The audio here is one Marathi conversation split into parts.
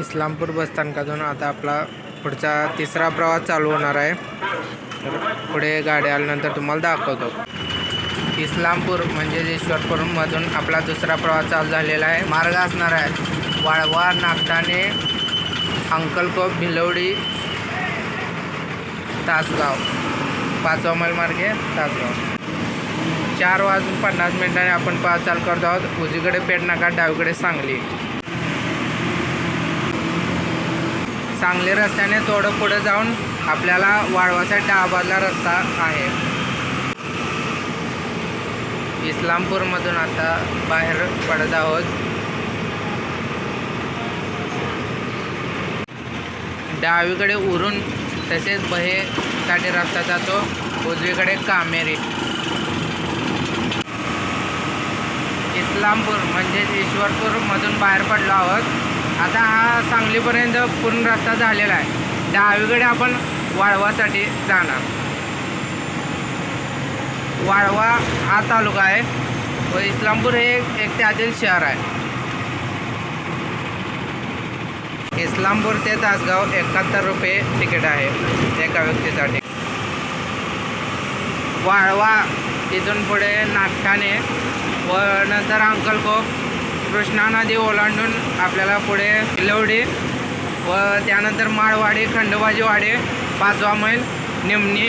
इस्लामपूर बसस्थानकातून आता आपला पुढचा तिसरा प्रवास चालू होणार आहे. तर पुढे गाडी आल्यानंतर तुम्हाला दाखवतो. इस्लामपूर म्हणजे ईश्वरपूरमधून आपला दुसरा प्रवास चालू झालेला आहे. मार्ग असणार आहे वाळवा नागठाणे अंकलकोप भिलवडी तासगाव. पाचवा मैल मार्गे तासगाव. चार वाजून पन्नास मिनिटांनी आपण पाच चालू करतो आहोत. उजवीकडे पेटनाका डावीकडे सांगली. सांगली रस्त्याने थोडं पुढे जाऊन आपल्याला वाळवासाठी डाबाला रस्ता आहे. इस्लामपूरमधून आता बाहेर पडत आहोत. डावीकडे उरून तसेच बहेसाठी रस्ता जातो उजवीकडे कामेरी. इस्लामपूर म्हणजेच ईश्वरपूरमधून बाहेर पडलो आहोत. आता हा सांगलीपर्यंत पूर्ण रस्ता झालेला आहे. डावीकडे आपण वाळवासाठी जाणार. वाळवा हा तालुका आहे व इस्लामपूर हे एक त्यातील शहर आहे. इस्लामपूर ते तासगाव एकाहत्तर रुपये तिकीट आहे एका व्यक्तीसाठी. वाळवा तिथून पुढे नाटकाने व नंतर अंकलकोप कृष्णा नदी ओलांडून आपल्याला पुढे किलवडी व त्यानंतर माळवाडी खंडोबाजीवाडी पाचवा मैल निमणी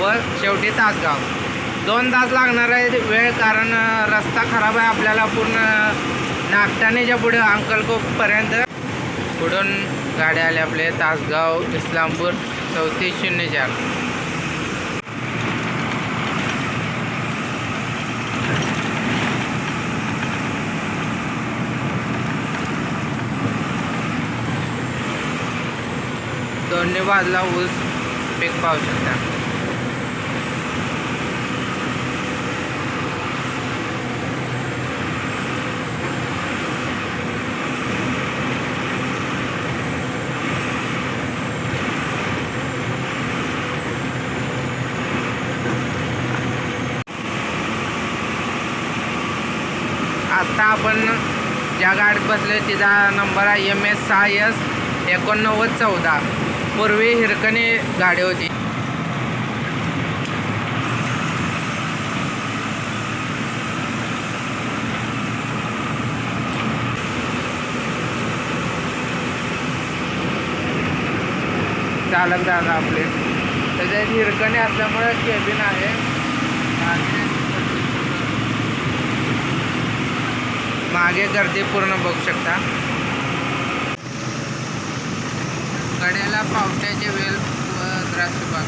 व शेवटी तासगाव. दोन तास लागणार आहे वेळ कारण रस्ता खराब आहे. आपल्याला पूर्ण नागटानेच्या पुढे अंकलकोपपर्यंत. पुढून गाड्या आल्या आपले तासगाव इस्लामपूर चौतीस शून्य चार. दोन्ही बाजूला ऊस पीक पाहू शकता आत्ता आपण ज्या गाडीत बसले तिचा नंबर आहे एम एस सहा एस एकोणनव्वद चौदा. पूर्वी हिरकणी गाडी होती. चालक दादा आपले. त्याच्यात हिरकणी असल्यामुळे केबिन आहे. आणि मागे गर्दी पूर्ण बघू शकता. कड्याला पावट्याचे वेल व द्राक्षबाग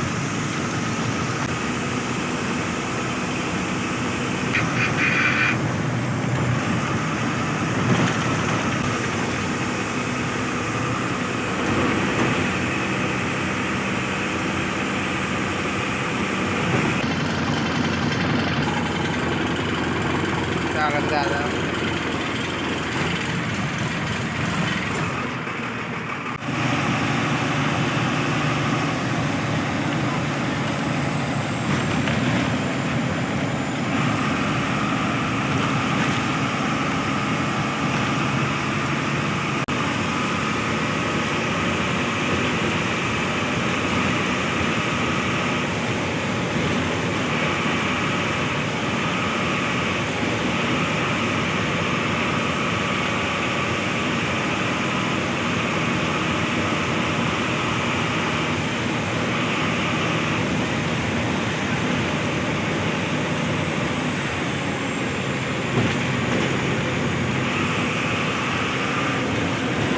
बाग चालत दादा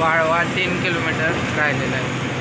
वाळवा तीन किलोमीटर राहिलेला आहे.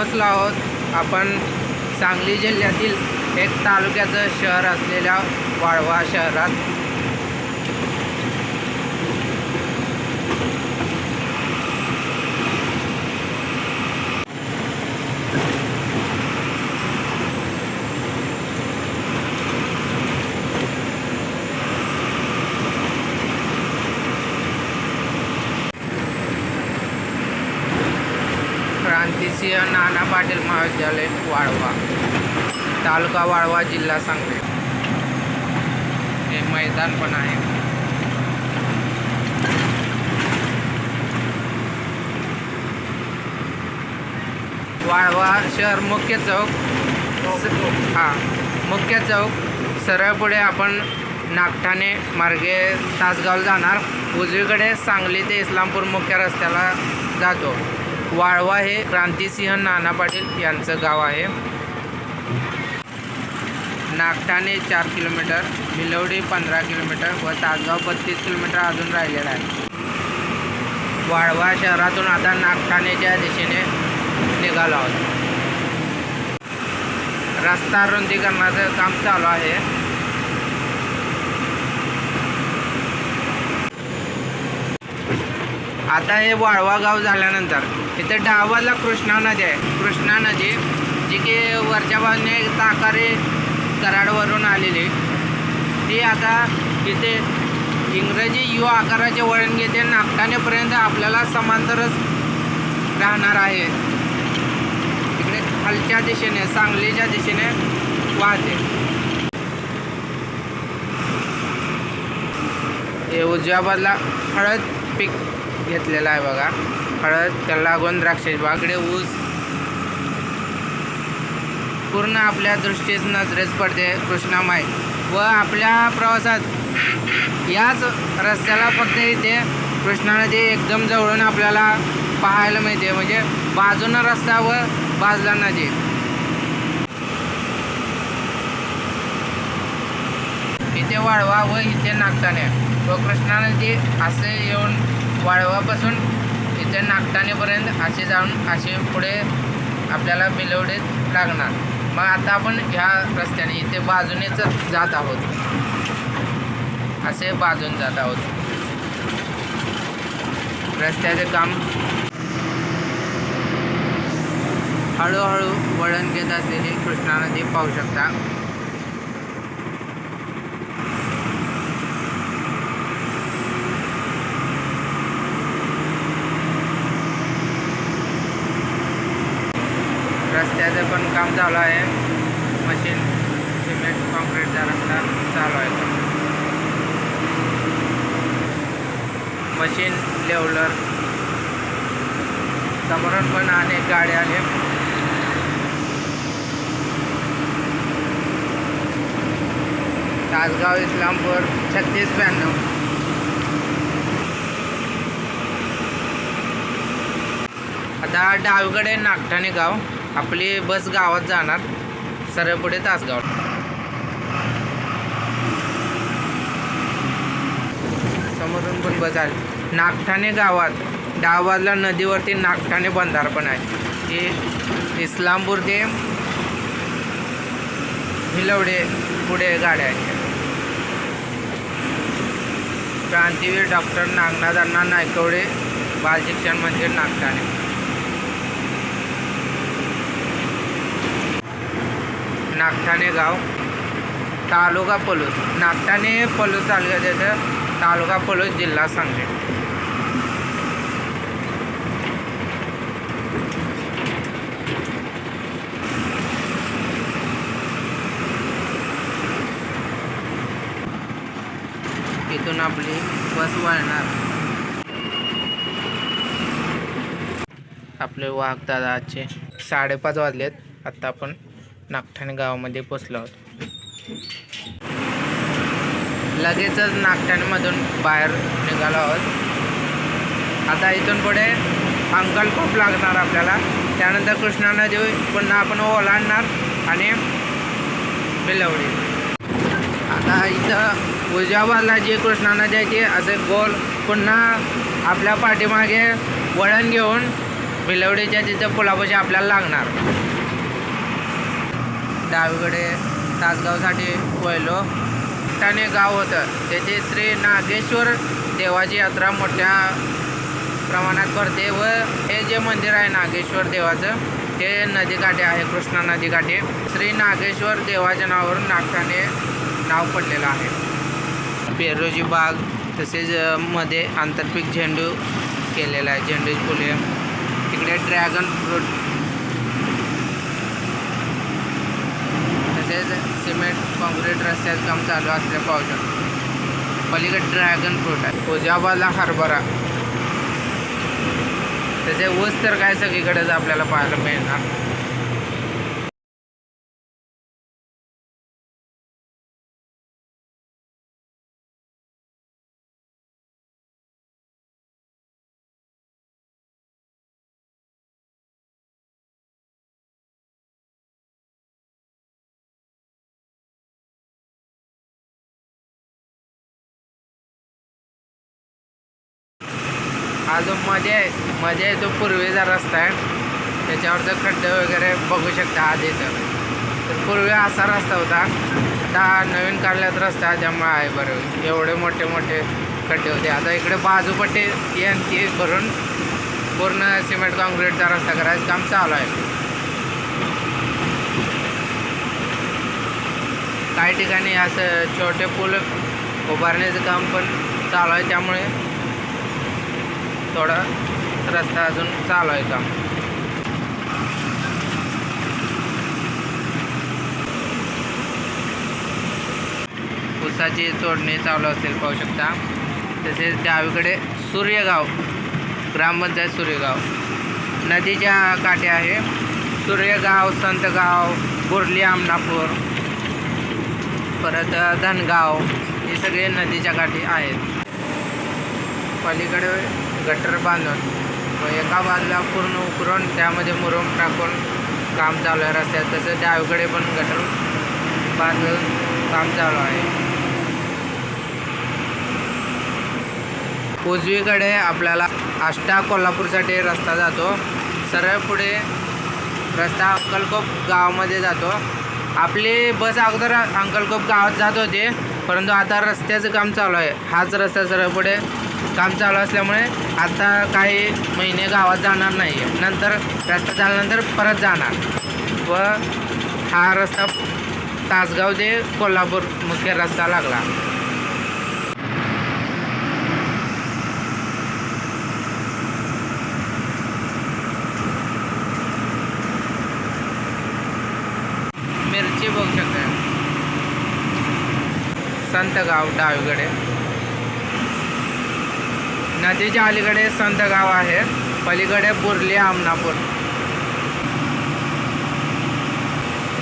पोहोचलो आहोत. आपण सांगली जिल्ह्यातील एक तालुक्याचं शहर असलेल्या वाळवा शहरात क्रांतिसिंह नाना पाटील महाविद्यालय वाळवा. तालुका वाळवा जिल्हा सांगली. हे मैदान पण आहे. वाळवा शहर मुख्य चौक. हां मुख्य चौक. सरळ पुढे आपण नागठाणे मार्गे तासगाव जाणार. उजवीकडे सांगली ते इस्लामपूर मुख्य रस्त्याला जातो. वाळवा हे क्रांतिसिंह नाना पाटील यांचं गाव आहे. नागठाणे चार किलोमीटर मिलवडी पंधरा किलोमीटर व तासगाव बत्तीस किलोमीटर अजून राहिलेला आहे. वाळवा शहरातून आता नागठाणेच्या दिशेने निघालो आहोत. रस्ता रुंदीकरणाचं काम चालू आहे. आता हे वाळवा गाव झाल्यानंतर इथे डावाला कृष्णा नदी आहे. कृष्णा नदी जी की वरच्या बाजूने ताकारे कराडवरून आलेली. ती आता इथे इंग्रजी यु आकाराचे वळण घेते. नागठाणेपर्यंत आपल्याला समांतरच राहणार आहे. तिकडे खालच्या दिशेने सांगलीच्या दिशेने वाहते. हे उजव्या बाजूला हळद पीक घेतलेलं आहे बघा. हळद त्याला लागून द्राक्षाची बागडे ऊस. पूर्ण आपल्या दृष्टीस नजरेस पडते कृष्णामाई व आपल्या प्रवासात. याच रस्त्याला फक्त इथे कृष्णा नदी एकदम जवळून आपल्याला पाहायला मिळते म्हणजे बाजूनं रस्ता व बाजूला नदी. इथे वाळवा व इथे नागताने व कृष्णा नदी असे येऊन वाळवापासून त्या नागठाणेपर्यंत असे जाऊन असे पुढे आपल्याला बिलवडीत लागणार. मग आता आपण ह्या रस्त्याने इथे बाजूनेच जात आहोत. असे बाजून जात आहोत. रस्त्याचे काम हळूहळू वळण घेत असलेली कृष्णा नदी पाहू शकता. रस्त्याचं पण काम चालू आहे. मशीन सिमेंट कॉन्क्रीटचा रस्ता चालू आहे मशीन लेवलर. समोरून पण अनेक गाड्या आले. तासगाव इस्लामपूर छत्तीस ब्याण्णव आता डावीकडे नागठाणे गाव. आपली बस गावात जाणार. सरळ पुढे तासगाव. समोरून पण बस आली नागठाणे गावात डावाला नदीवरती नागठाणे बंधार पण आहे. हे इस्लामपूर ते हिलवडे पुढे गाड्या आहेत. क्रांतीवीर डॉक्टर नागनाथांना नायकवडे बाल शिक्षण मंदिर नागठाणे. नागठाणे गाव तालुका पलूस. नागठाणे पलूस तालुक्यात येतं तालुका पलूस जिल्हा सांगली. इथून आपली बस वळणार आपले वाहक दादा आजचे साडेपाच वाजलेत. आत्ता आपण नागठाणे गावामध्ये पोचलो आहोत. लगेचच नागठाणेमधून बाहेर निघालो आहोत. आता इथून पुढे अंकल खूप लागणार आपल्याला. त्यानंतर कृष्णा नदी पुन्हा आपण ओलांडणार आणि बिलवडी आता इथं उजव्या बाजूला जी कृष्णा नदी आहे ती असे गोल पुन्हा आपल्या पाठीमागे वळण घेऊन भिलवडीच्या तिथं पुलापाशी आपल्याला लागणार. डावीकडे तासगावसाठी वळलो त्याने गाव होतं. तेथे श्री नागेश्वर देवाची यात्रा मोठ्या प्रमाणात भरते व हे जे मंदिर आहे नागेश्वर देवाचं ते नदीकाठी आहे कृष्णा नदीकाठी. श्री नागेश्वर देवाच्या नावावरून नागठाणे नाव पडलेलं आहे. पेरोजी बाग तसेच मध्ये आंतरपीक झेंडू केलेला आहे. झेंडू फुले. तिकडे ड्रॅगन फ्रूट तसेच सिमेंट कॉन्क्रीट रस्त्याचं काम चालू असल्या पाहू शकतो पलीकडे ड्रॅगन फ्रूट आहे. कोजाबाला हरभरा. त्याचे ऊस तर काय सगळीकडेच आपल्याला पाहायला मिळणार. अजून मध्ये मध्ये जो पूर्वेचा रस्ता आहे. त्याच्यावरचं खड्डे वगैरे बघू शकता आज इथं. तर पूर्वी असा रस्ता होता. आता नवीन काढल्यात रस्ता त्यामुळे आहे बरं. एवढे मोठे मोठे खड्डे होते. आता इकडे बाजूपट्टी यांची भरून पूर्ण सिमेंट कॉन्क्रीटचा रस्ता करायचं काम चालू आहे. काही ठिकाणी असं छोटे पूल उभारण्याचं काम पण चालू आहे. त्यामुळे थोडा रस्ता अजून चालू आहे काम ऊसाची तोडणी चालू असेल पाहू शकता. तसेच डावीकडे सूर्यगाव ग्रामपंचायत सूर्यगाव. नदीच्या काठी आहे. सूर्यगाव संतगाव बुर्ली आमनापूर परत धनगाव हे सगळे नदीच्या काठी आहेत. पलीकडे गटर बांधून व एका बाजूला पूर्ण उकरून त्यामध्ये मुरुम टाकून काम चालू आहे. रस्त्यात तसं डावीकडे पण गटर बांधून काम चालू आहे. उजवीकडे आपल्याला आष्टा कोल्हापूरसाठी रस्ता जातो. सरळ पुढे रस्ता अंकलकोप गावामध्ये जातो. आपली बस अगोदर अंकलकोप गावात जात होती परंतु आता रस्त्याचं काम चालू आहे. हाच रस्ता सरळ पुढे काम चालू असल्यामुळे आता काही महिने गावात जाणार नाही. आहे नंतर रस्ता झाल्यानंतर परत जाणार. व हा रस्ता तासगाव ते कोल्हापूर मुख्य रस्ता लागला. मिरची बघू शकता. संतगाव डावीकडे. नदीच्या अलीकडे संतगाव आहे. पलीकडे बुर्ली आमनापूर.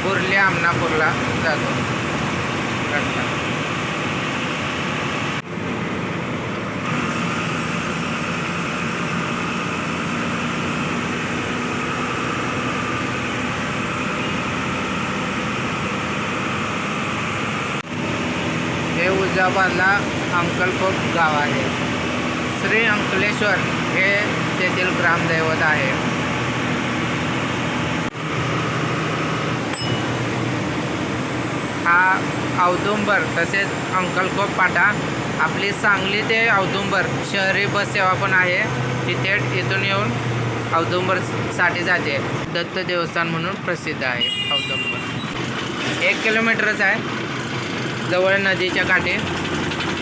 बुर्ली आमनापूरला जातो. रस्ता हे उजाबादला अंकलकोप गाव आहे. श्री अंकलेश्वर हे तेथील ग्रामदैवत आहे. हा औदुंबर तसेच अंकलकोप पाटा आपली सांगली ते औदुंबर शहरी बस सेवा पण आहे. ती थेट इथून येऊन औदुंबरसाठी जाते. दत्त देवस्थान म्हणून प्रसिद्ध आहे औदुंबर. एक किलोमीटरच आहे. जवळ नदीच्या काठी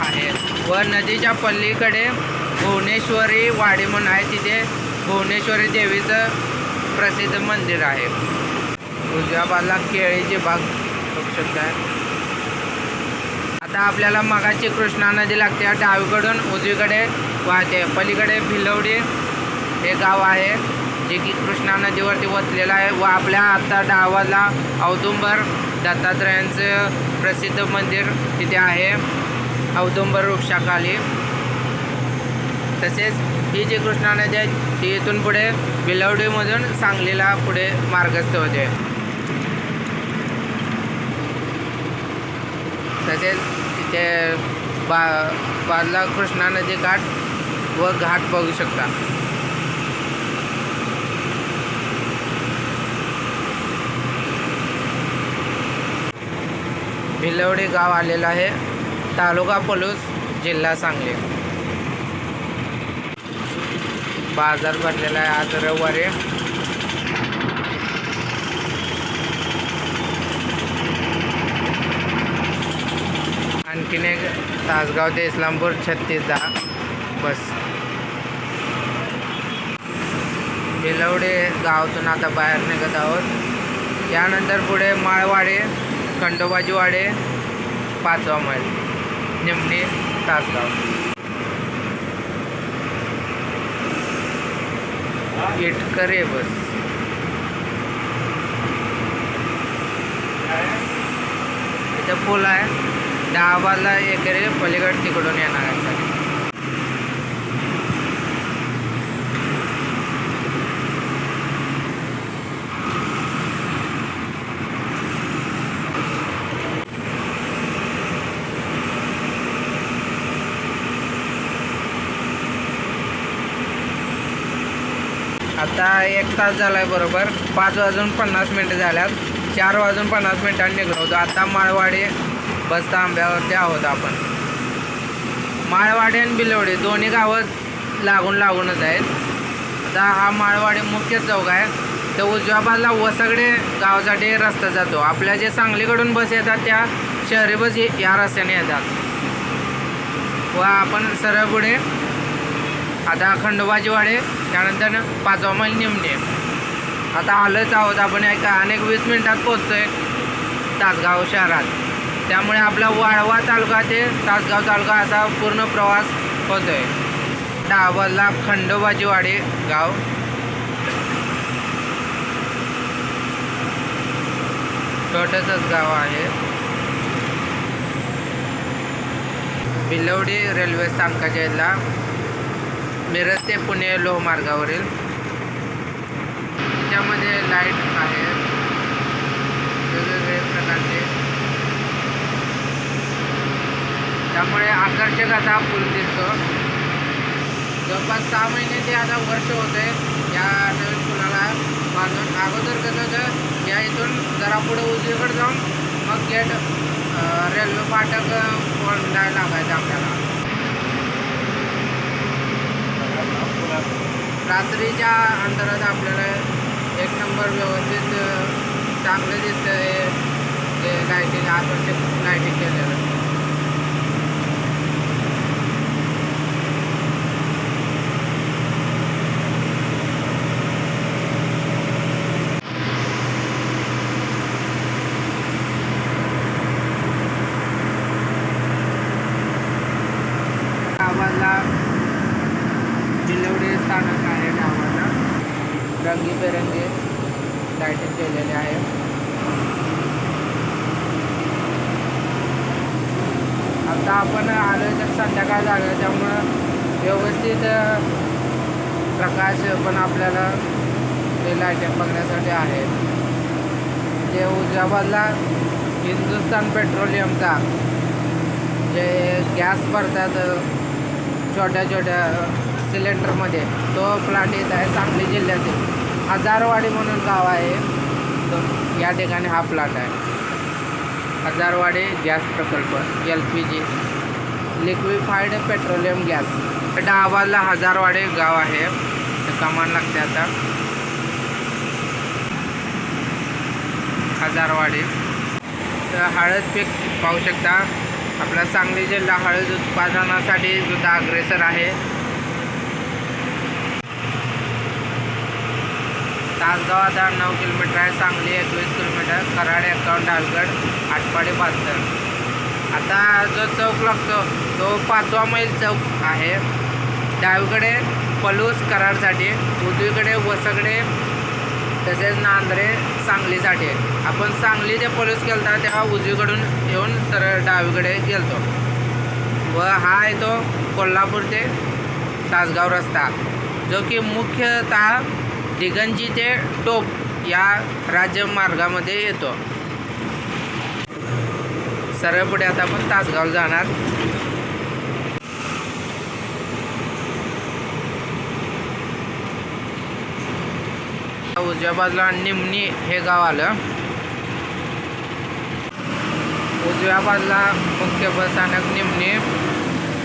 आहे. व नदीच्या पल्लीकडे भुवनेश्वरी वाडी म्हणून आहे तिथे. भुवनेश्वरी देवीचं प्रसिद्ध मंदिर आहे. उजव्या बाजूला केळीची बाग बघू शकताय. आता आपल्याला मगाची कृष्णा नदी लागते. डावीकडून उजवीकडे वाहते. पलीकडे भिलवडी हे गाव आहे जे की कृष्णा नदीवरती वसलेलं आहे. व आपल्या आता डावाला औदुंबर दत्तात्रयांचं प्रसिद्ध मंदिर तिथे आहे. औदुंबर वृक्षाखाली. तसेच ही जी कृष्णा नदी आहे ती इथून पुढे बिलवडीमधून सांगलीला पुढे मार्गस्थ होते. तसेच इथे बा बाजला कृष्णा नदी घाट व घाट बघू शकता. भिलवडी गाव आलेलं आहे तालुका पलूस जिल्हा सांगली. बाजार भरलेला आहे आज रविवारी. आणखीन एक तासगाव ते इस्लामपूर छत्तीस दहा बस. बिलवडे गावातून आता बाहेर निघत आहोत. त्यानंतर पुढे माळवाडे खंडोबाजीवाडे पाचवा मैल निमणी तासगाव. इटकरे बस इथं पूल आहे. दहा बाजला एकरे पलीकड तिकडून येणार आहे. आता एक तास झाला आहे बरोबर. पाच वाजून पन्नास मिनटं झाल्यात. चार वाजून पन्नास मिनटांनी निघलो होतो. आता माळवाडी बसता आंब्यावरती आहोत आपण. माळवाडी आणि बिलवडी दोन्ही गावं लागून लागूनच आहेत. आता हा माळवाडी मुख्य चौक आहे. तर उजव्या बाजूला वसगडे गावासाठी रस्ता जातो. आपल्या जे सांगलीकडून बस येतात त्या शहरी बस या- या रस्त्याने येतात. व आपण सरळ पुढे आता खंडोबाजीवाडे त्यानंतर पाचवा मैल निमणे. आता आलंच आहोत आपण एका अनेक वीस मिनिटात पोचतोय तासगाव शहरात. त्यामुळे आपला वाळवा तालुका ते तासगाव तालुका असा पूर्ण प्रवास होतोय. आहे खंडोबाची खंडोबाजीवाडे गाव. छोटंसंच गाव आहे. बिलवडी रेल्वे स्थानकाच्या इथला मिरज ते पुणे लोहमार्गावरील. त्यामध्ये लाइट आहे. वेगवेगळे प्रकारचे. त्यामुळे आकर्षक असा पूल दिसतो. जवळपास सहा महिने ते आता वर्ष होते या नवीन पुलाला बांधून. अगोदर कसं होतं या इथून जरा पुढे उजवीकडे जाऊन मग गेट रेल्वे फाटक ओलांडायला लागायचं आपल्याला. रात्रीच्या अंतरात आपल्याला एक नंबर व्यवस्थित चांगलं दिसतं हे लायटिंग लाईटिंग आकर्षक लायटिंग केलेलं. लाईटिंग केलेले आहे. आता आपण आलो तर संध्याकाळ झालं त्यामुळं व्यवस्थित प्रकाश पण आपल्याला ते लाईटिंग बघण्यासाठी आहे. जे उजव्या बाजूला हिंदुस्थान पेट्रोलियमचा जे गॅस भरतात छोट्या छोट्या सिलेंडरमध्ये तो प्लांट येत आहे सांगली जिल्ह्यातील. हजारवाडी म्हणून गाव आहे. तर या ठिकाणी हा प्लॉट आहे. हजारवाडी गॅस प्रकल्प L P G liquefied petroleum gas डाबाला Hazarwadi गाव आहे. तर कमान लागते आता. हजारवाडी. तर हळद पीक पाहू शकता. आपला सांगली जिल्हा हळद उत्पादनासाठी सुद्धा अग्रेसर आहे. तासगाव आता नऊ किलोमीटर आहे. सांगली एकवीस किलोमीटर. कराड एकावन्न डालगड आटपाडी बहात्तर. आता जो चौक लागतो तो पाचवा मैल चौक आहे. डावीकडे पलूस कराडसाठी उजवीकडे वसगडे तसेच नांद्रे सांगलीसाठी. आपण सांगली जे पलूस केलता तेव्हा उजवीकडून येऊन सरळ डावीकडे गेलतो. व हा आहे तो कोल्हापूर ते तासगाव रस्ता जो की मुख्यतः दिगंजी ते टोप या राज्यमार्गामध्ये येतो. सरळ पुढे आता आपण तासगाव जाणार. उजव्या बाजूला निमणी हे गाव आलं. उजव्या बाजूला मुख्य बस स्थानक निमणी.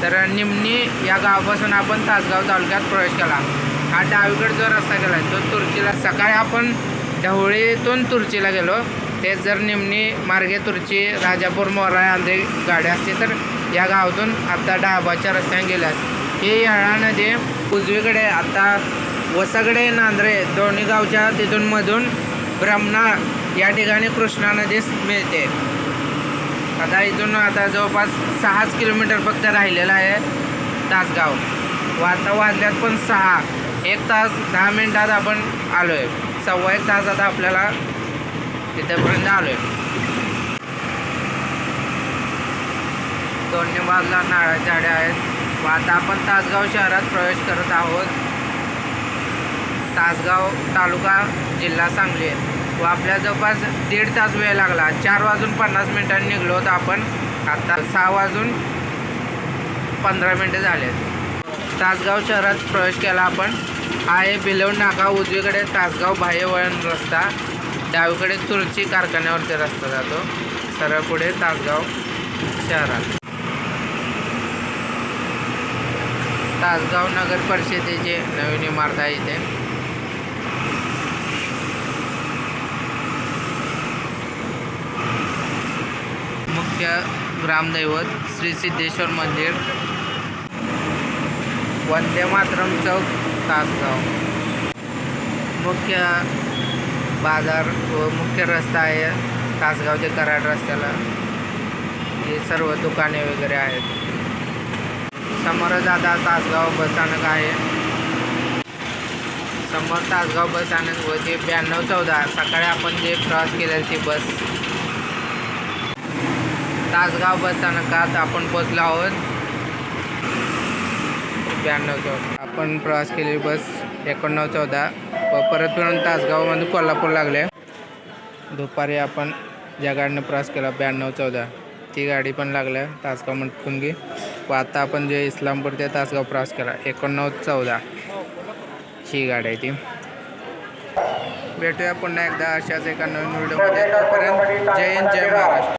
तर निमणी या गावापासून आपण तासगाव तालुक्यात प्रवेश केला. हा डावीकडे जो रस्ता गेला तो तुर्चीला सकाळी आपण ढवळीतून तुर्चीला गेलो. तेच जर निमणी मार्गे तुर्ची राजापूर मोरा आंधे गाडी असते तर या गावातून आता डाबाच्या रस्त्याने गेल्यात ही येळा नदी उजवीकडे आता वसाकडे नांद्रे दोन्ही गावच्या तिथून मधून ब्रह्मणा या ठिकाणी कृष्णा नदीस मिळते. आता इथून आता जवळपास सहाच किलोमीटर फक्त राहिलेलं आहे तासगाव. वाता वाजल्यात पण सहा. एक तास दहा मिनटात आपण आलो आहे सव्वा एक तास आता आपल्याला तिथेपर्यंत आलो आहे दोन्ही बाजूला नारळ झाडे आहेत. व आता आपण तासगाव शहरात प्रवेश करत आहोत. तासगाव तालुका जिल्हा सांगली. आहे व आपल्या जवळपास दीड तास वेळ लागला. चार वाजून पन्नास मिनिटांनी निघलो होतो आपण. आता सहा वाजून पंधरा मिनटं झाले तासगाव शहरात प्रवेश केला. आपण हा आहे बिलवड नाका उजवीकडे तासगाव बाह्य वळण रस्ता. डावीकडे तुळची कारखान्यावरचा रस्ता जातो. सरळ पुढे तासगाव शहरात. तासगाव नगर परिषदेचे नवीन इमारत आहे इथे. मुख्य ग्रामदैवत श्री सिद्धेश्वर मंदिर. वंदे मातरम चौक तासगाव. मुख्य बाजार व मुख्य रस्ता आहे तासगाव ते कराड रस्त्याला. हे सर्व दुकाने वगैरे आहेत. समोरच आता तासगाव बसस्थानक आहे. समोर तासगाव बसस्थानक व जे ब्याण्णव चौदा सकाळी आपण जे प्रवास केलेली ती बस. तासगाव बसस्थानकात आपण पोचलो आहोत. ब्याण्णव चौदा. आपण प्रवास केलेली बस एकोणनव चौदा व परत फिरून तासगावमधून कोल्हापूर लागले. दुपारी आपण ज्या गाडीनं प्रवास केला ब्याण्णव चौदा. ती गाडी पण लागल्या तासगाव मटकुंगी. व आता आपण जे इस्लामपूर ते तासगाव प्रवास केला एकोणनव चौदा. ही गाडी आहे ती. भेटूया पुन्हा एकदा अशाच एका नवीन व्हिडिओमध्ये. तोपर्यंत जय हिंद जय महाराष्ट्र.